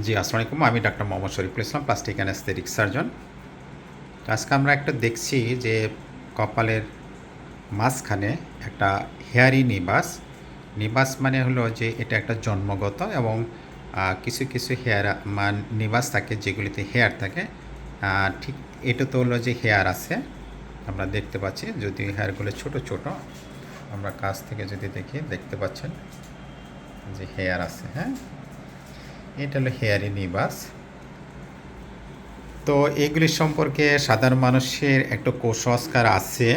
জি, আসসালামু আলাইকুম। আমি doctor Mohammad Shariful Islam plastic and aesthetic surgeon তো আজকে আমরা একটা দেখছি যে কপালের মাঝখানে একটা হেয়ারি নিবাস। নিবাস মানে হলো যে এটা একটা জন্মগত এবং কিছু কিছু হেয়ার মান নিবাস থাকে যেগুলিতে হেয়ার থাকে। ঠিক এটা তো হলো যে হেয়ার আছে। আমরা দেখতে পাচ্ছি যদি হেয়ারগুলো ছোট ছোট। আমরা কাছ থেকে যদি দেখি, দেখতে পাচ্ছেন যে হেয়ার আছে হ্যাঁ? এটা হলো হেয়ারি নিবাস। তো এগুলি সম্পর্কে সাধারণ মানুষের একটু কুসংস্কার আছে।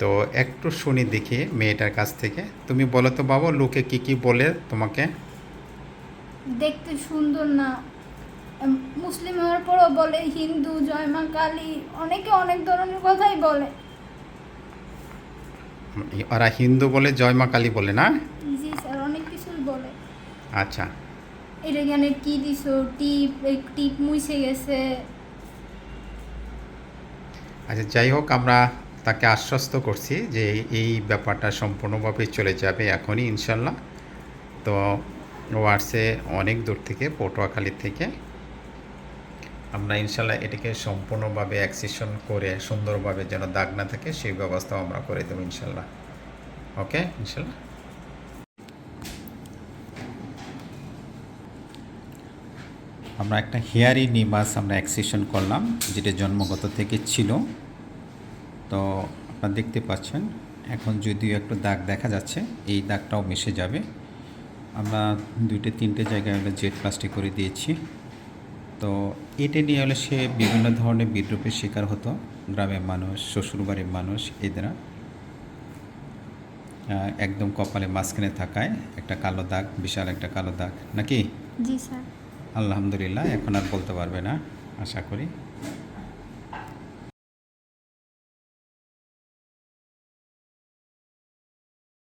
তো একটু শুনি দেখি মেয়েটার কাছ থেকে। তুমি বলো তো বাবা লোকে কি কি বলে তোমাকে? দেখতে সুন্দর না। মুসলিম হওয়ার পরও বলে হিন্দু জয় মা কালী অনেকে অনেক ধরনের কথাই বলে। ওরা হিন্দু বলে জয় মা কালী বলে না? জি স্যার অনেক কিছুই বলে। আচ্ছা। এটা জ্ঞানে কি দিছো? টিপ টিপ মুছে গেছে। আচ্ছা যাই হোক, আমরা তাকে আশ্বস্ত করছি যে এই ব্যাপারটা সম্পূর্ণভাবে চলে যাবে এখনই, ইনশাল্লাহ। তো ও আসছে অনেক দূর থেকে, পটুয়াখালী থেকে। আমরা ইনশাল্লাহ এটাকে সম্পূর্ণভাবে অ্যাক্সেশন করে, সুন্দরভাবে যেন দাগ না থাকে, সেই ব্যবস্থাও আমরা করে দেবো, ইনশাল্লাহ। ওকে ইনশাল্লাহ? আমরা একটা হেয়ারি নিবাস আমরা অ্যাক্সেশন করলাম, যেটা জন্মগত থেকে ছিল। তো আপনারা দেখতে পাচ্ছেন, এখন যদিও একটু দাগ দেখা যাচ্ছে, এই দাগটাও মিশে যাবে। আমরা দুইটে তিনটে জায়গায় হলো জেট প্লাস্টিক করে দিয়েছি। তো এটা নিয়ে হলে সে বিভিন্ন ধরনের বিদ্রুপের শিকার হতো, গ্রামের মানুষ, শ্বশুরবাড়ির মানুষ, এদের। একদম কপালে মাঝখানে থাকায় একটা কালো দাগ, বিশাল একটা কালো দাগ, নাকি? জি, স্যার। আলহামদুলিল্লাহ এখন আর বলতে পারবে না আশা করি।